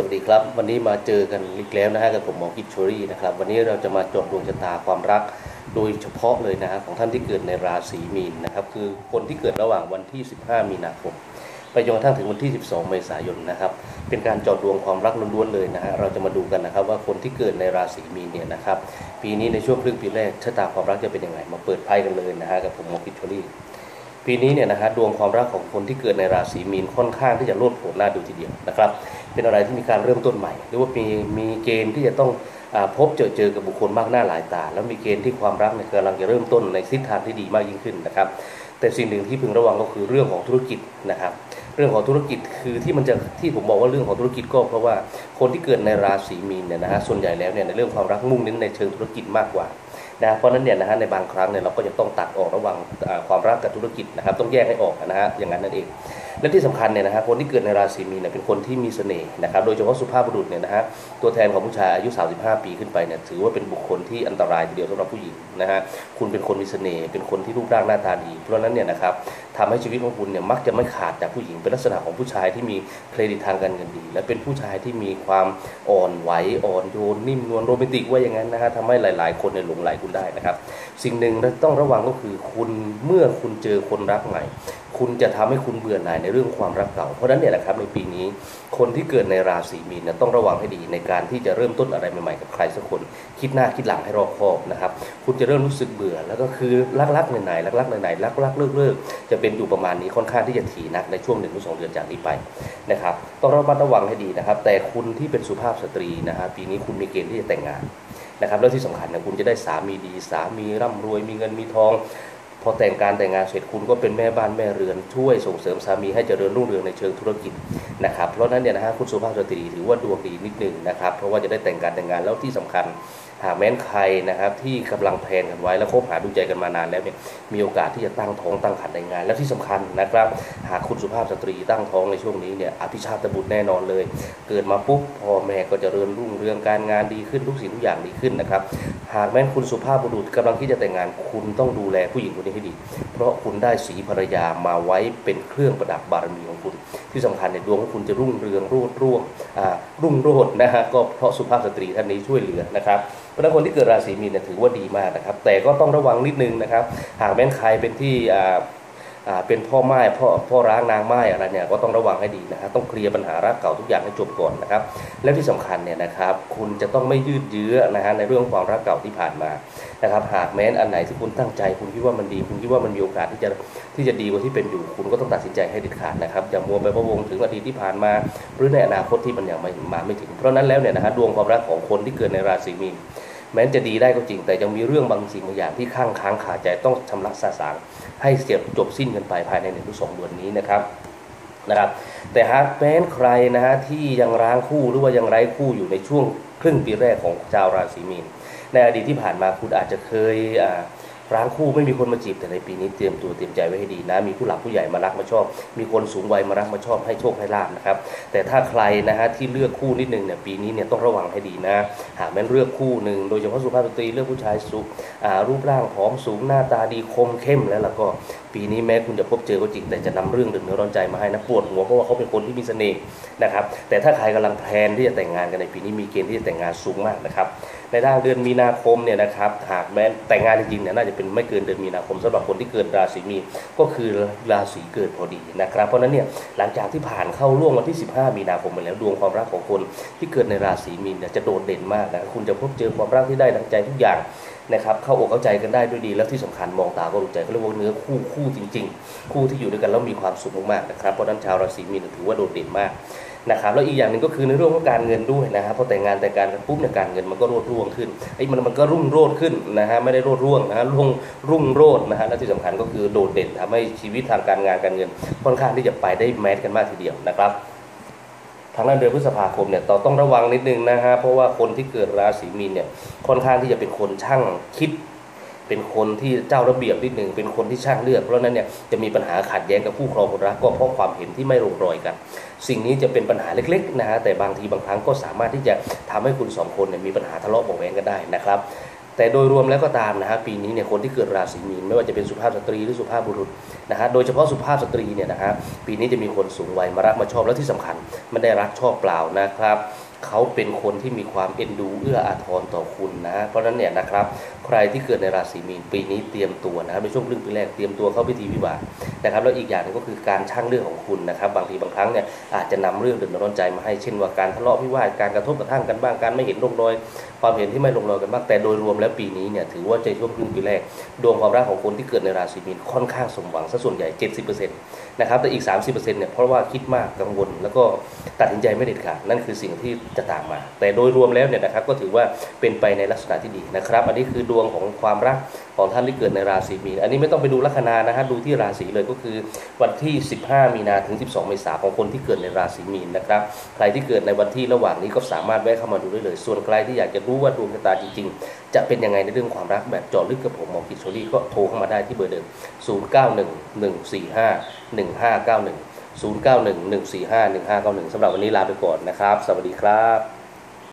สวัสดีครับ วันนี้มาเจอกันอีกแล้วนะฮะกับผมหมอกิจชรี่นะครับ วันนี้เราจะมาเจดดวงชะตาความรัก โดยเฉพาะเลยนะฮะของท่านที่เกิดในราศีมีนนะครับ คือคนที่เกิดระหว่างวันที่ 15 มีนาคมไปจนกระทั่งถึงวันที่ 12 เมษายนนะครับ เป็นการเจอดดวงความรักล้วนๆเลยนะฮะเราจะมาดูกันนะครับว่าคนที่เกิดในราศีมีนเนี่ยนะครับ ปีนี้ในช่วงครึ่งปีแรกชะตาความรักจะเป็นยังไงมาเปิดไพ่กันเลยนะฮะกับผมหมอกิจชรี่ ปีนี้เนี่ยนะฮะดวงความรักของคนที่เกิดในราศีมีนค่อนข้างที่จะโลดโผนน่าดูทีเดียวนะครับ เป็นอะไรที่มีการเริ่มต้นใหม่ หรือว่ามีมีเกณฑ์ที่จะต้องอพบเจอเจอกับบุคคลมากหน้าหลายตา แล้วมีเกณฑ์ที่ความรักเนี่ยกำลังจะเริ่มต้นในทิศทางที่ดีมากยิ่งขึ้นนะครับ แต่สิ่งหนึ่งที่พึงระวังก็คือเรื่องของธุรกิจนะครับ เรื่องของธุรกิจคือที่มันจะที่ผมบอกว่าเรื่องของธุรกิจก็เพราะว่าคนที่เกิดในราศีมีนเนี่ยนะฮะส่วนใหญ่แล้วเนี่ยในเรื่องความรักมุ่งเน้นในเชิงธุรกิจมากกว่า นะเพราะนั้นเนี่ยนะฮะในบางครั้งเนี่ยเราก็จะต้องตัดออกระหว่างความรักกับธุรกิจนะครับ ต้องแยกให้ออกนะฮะอย่างนั้นนั่นเอง และที่สำคัญเนี่ยนะฮะคนที่เกิดในราศีมีนเนี่ยเป็นคนที่มีเสน่ห์นะครับโดยเฉพาะสุภาพบุรุษเนี่ยนะฮะตัวแทนของผู้ชายอายุ 35 ปีขึ้นไปเนี่ยถือว่าเป็นบุคคลที่อันตรายทีเดียวสำหรับผู้หญิงนะฮะคุณเป็นคนมีเสน่ห์เป็นคนที่รูปร่างหน้าตาดี เพราะฉะนั้นเนี่ยนะครับทำให้ชีวิตของคุณเนี่ยมักจะไม่ขาดจากผู้หญิงเป็นลักษณะของผู้ชายที่มีเครดิตทางการเงินดี และเป็นผู้ชายที่มีความอ่อนไหวอ่อนโยนนิ่มนวลโรแมนติกว่าอย่างนั้นนะฮะทำให้หลาย ๆ คนในหลงไหลคุณได้นะครับ สิ่งหนึ่งต้องระวังก็คือคุณเมื่อคุณเจอคนรักใหม่ คุณจะทำให้คุณเบื่อหน่ายในเรื่องความรักเก่า เพราะนั้นเนี่ยนะครับในปีนี้คนที่เกิดในราศีมีนต้องระวังให้ดีในการที่จะเริ่มต้นอะไรใหม่ๆกับใครสักคน คิดหน้าคิดหลังให้รอบคอบนะครับ คุณจะเริ่มรู้สึกเบื่อ แล้วก็คือรักๆไหนๆรักๆไหนๆรักๆเลิกๆจะเป็นอยู่ประมาณนี้ค่อนข้างที่จะถี่นักในช่วงหนึ่งถึงสองเดือนจากนี้ไปนะครับต้องระมัดระวังให้ดีนะครับ แต่คุณที่เป็นสุภาพสตรีนะฮะปีนี้คุณมีเกณฑ์ที่จะแต่งงานนะครับแล้วที่สำคัญนะคุณจะได้สามีดี สามีร่ำรวยมีเงินมีทอง พอแต่งการแต่งงานเสร็จคุณก็เป็นแม่บ้านแม่เรือนช่วยส่งเสริมสามีให้เจริญรุ่งเรืองในเชิงธุรกิจนะครับเพราะนั้นเนี่ยนะฮะคุณสุภาพสตรีถือว่าดวงดีนิดนึงนะครับเพราะว่าจะได้แต่งการแต่งงานแล้วที่สำคัญหากแม้นใครนะครับที่กำลังแพลนกันไว้แล้วคบหาดูใจกันมานานแล้วเนี่ยมีโอกาสที่จะตั้งท้องตั้งครรภ์ในงาน และที่สำคัญนะครับ หากคุณสุภาพสตรีตั้งท้องในช่วงนี้เนี่ยอภิชาติบุตรแน่นอนเลย เกิดมาปุ๊บพ่อแม่ก็จะเริญรุ่งเรืองการงานดีขึ้นทุกสิ่งทุกอย่างดีขึ้นนะครับ หากแม้คุณสุภาพบุรุษกำลังที่จะแต่งงาน คุณต้องดูแลผู้หญิงคนนี้ให้ดี เพราะคุณได้สีภรรยามาไว้เป็นเครื่องประดับบารมีของคุณ ที่สำคัญในดวงของคุณจะรุ่งเรืองรุ่งร่วงรุ่งโรจน์นะฮะก็เพราะสุภาพสตรีท่านนี้ช่วยเหลือนะครับเพราะนั้นคนที่เกิดราศีมีนเนี่ยถือว่าดีมากนะครับ แต่ก็ต้องระวังนิดนึงนะครับ หากแม้ใครเป็นที่ เป็นพ่อไม้พ่อพ่อร้างนางไม้อะไรเนี่ยก็ต้องระวังให้ดีนะครับต้องเคลียร์ปัญหารักเก่าทุกอย่างให้จบก่อนนะครับ และที่สำคัญเนี่ยนะครับ คุณจะต้องไม่ยืดเยื้อนะฮะในเรื่องความรักเก่าที่ผ่านมานะครับ หากแม้นอันไหนที่คุณตั้งใจ คุณคิดว่ามันดี คุณคิดว่ามันมีโอกาสที่จะที่จะดีกว่าที่เป็นอยู่ คุณก็ต้องตัดสินใจให้เด็ดขาดนะครับอย่ามัวไปพะวงถึงอดีตที่ผ่านมา หรือในอนาคตที่มันยังไม่มาไม่ถึง เพราะนั้นแล้วเนี่ยนะฮะดวงความรักของคนที่เกิดในราศีมีน แม้จะดีได้ก็จริง แต่ยังมีเรื่องบางสิ่งบางอย่างที่ข้างค้างคาใจต้องชำระสาสางให้เสียบจบสิ้นกันไปภายในหนึ่งถึงสองเดือนนี้นะครับนะครับแต่หากแม้นใครนะฮะที่ยังร้างคู่หรือว่ายังไร้คู่อยู่ในช่วงครึ่งปีแรกของชาวราศีมีนในอดีตที่ผ่านมาคุณอาจจะเคยอ่า ร้างคู่ไม่มีคนมาจีบแต่ในปีนี้เตรียมตัวเตรียมใจไว้ให้ดีนะ มีผู้หลักผู้ใหญ่มารักมาชอบ มีคนสูงวัยมารักมาชอบให้โชคให้ลาบนะครับ แต่ถ้าใครนะฮะที่เลือกคู่นิดนึงเนี่ยปีนี้เนี่ยต้องระวังให้ดีนะ หากแม้นเลือกคู่หนึ่งโดยเฉพาะสุภาพสตรีเลือกผู้ชายสุรูปร่างผอมสูงหน้าตาดีคมเข้มแล้วล่ะก็ ปีนี้แม้คุณจะพบเจอก็จริงแต่จะนำเรื่องเดือดเนื้อร้อนใจมาให้นะปวดหัวเพราะว่าเขาเป็นคนที่มีเสน่ห์นะครับ แต่ถ้าใครกำลังแพลนที่จะแต่งงานกันในปีนี้มีเกณฑ์ที่จะแต่งงานสูงมากนะครับ ในด้านเดือนมีนาคมเนี่ยนะครับหากแม้แต่งงานจริงๆเนี่ยน่าจะเป็นไม่เกินเดือนมีนาคมสำหรับคนที่เกิดราศีมีนก็คือราศีเกิดพอดีนะครับ เพราะนั้นเนี่ยหลังจากที่ผ่านเข้าล่วงวันที่ 15 มีนาคมไปแล้วดวงความรักของคนที่เกิดในราศีมีนจะโดดเด่นมากนะคุณจะพบเจอความรักที่ได้ดังใจทุกอย่างนะครับเข้าอกเข้าใจกันได้ด้วยดีแล้วที่สำคัญมองตาก็รู้ใจเขาเรียกว่าเนื้อคู่คู่จริง ๆ คู่ที่อยู่ด้วยกันแล้วมีความสุขมากๆนะครับเพราะนั้นชาวราศีมีนถือว่าโดดเด่นมาก นะครับแล้วอีกอย่างหนึ่งก็คือในเรื่องของการเงินด้วยนะครับพอแต่งงานแต่งการปุ๊บเนี่ยการเงินมันก็โรดร่วงขึ้นไอ้มันมันก็รุ่งโรดขึ้นนะฮะไม่ได้โรดร่วงนะฮะรุ่งรุ่งโรดนะฮะและที่สำคัญก็คือโดดเด่นทำให้ชีวิตทางการงานการเงินค่อนข้างที่จะไปได้แมสกันมากทีเดียวนะครับทางด้านเดือนพฤษภาคมเนี่ยเราต้องระวังนิดนึงนะฮะเพราะว่าคนที่เกิดราศีมีนเนี่ยค่อนข้างที่จะเป็นคนช่างคิด เป็นคนที่เจ้าระเบียบนิดหนึ่งเป็นคนที่ช่างเลือกเพราะนั้นเนี่ยจะมีปัญหาขัดแย้งกับผู้ครองคนรักก็เพราะความเห็นที่ไม่ลงรอยกัน สิ่งนี้จะเป็นปัญหาเล็กๆนะฮะแต่บางทีบางครั้งก็สามารถที่จะทำให้คุณสองคนเนี่ยมีปัญหาทะเลาะเบาแวงกันได้นะครับแต่โดยรวมแล้วก็ตามนะฮะปีนี้เนี่ยคนที่เกิดราศีมีนไม่ว่าจะเป็นสุภาพสตรีหรือสุภาพบุรุษนะฮะโดยเฉพาะสุภาพสตรีเนี่ยนะฮะปีนี้จะมีคนสูงวัยมารักมาชอบแล้วที่สำคัญไม่ได้รักชอบเปล่านะครับ เขาเป็นคนที่มีความเอ็นดูเอื้ออาทรต่อคุณนะ เพราะฉะนั้นเนี่ยนะครับ ใครที่เกิดในราศีมีนปีนี้เตรียมตัวนะครับในช่วงครึ่งปีแรกเตรียมตัวเข้าพิธีวิวาสนะครับแล้วอีกอย่างหนึงก็คือการช่างเรื่องของคุณนะครับ บางทีบางครั้งเนี่ยอาจจะนำเรื่องเดือดร้อนใจมาให้เช่นว่าการทะเลาะวิวาทการกระทบกระทั่งกันบ้างการไม่เห็นร่องรอยความเห็นที่ไม่ลงรอยกันบ้างแต่โดยรวมแล้วปีนี้เนี่ยถือว่าในช่วงครึ่งปีแรก ดวงความรักของคนที่เกิดในราศีมีนค่อนข้างสมหวังซะส่วนใหญ่ 70%นะครับแต่อีก 30%เนี่ยเพราะว่าคิดมากกังวล แล้วก็ตัดสินใจไม่เด็ดขาดนั่นคือสิ่งที่จะตามมา แต่โดยรวมแล้วเนี่ยนะครับก็ถือว่าเป็นไปในลักษณะที่ดีนะครับ อันนี้คือดวงของความรักของท่านที่เกิดในราศีมีนอันนี้ไม่ต้องไปดูลัคนานะฮะดูที่ราศีเลยก็คือวันที่ 15 มีนาถึง 12 เมษายนของคนที่เกิดในราศีมีนนะครับใครที่เกิดในวันที่ระหว่างนี้ก็สามารถแวะเข้ามาดูได้เลย ส่วนใครที่อยากจะรู้ว่าดวงชะตาจริง ๆ จะเป็นยังไงในเรื่องความรักแบบเจาะลึกกับผมหมอกิจโชลี่ก็โทรเข้ามาได้ที่เบอร์เดิม 0911451591 0911451591สำหรับวันนี้ลาไปก่อนนะครับ สวัสดีครับ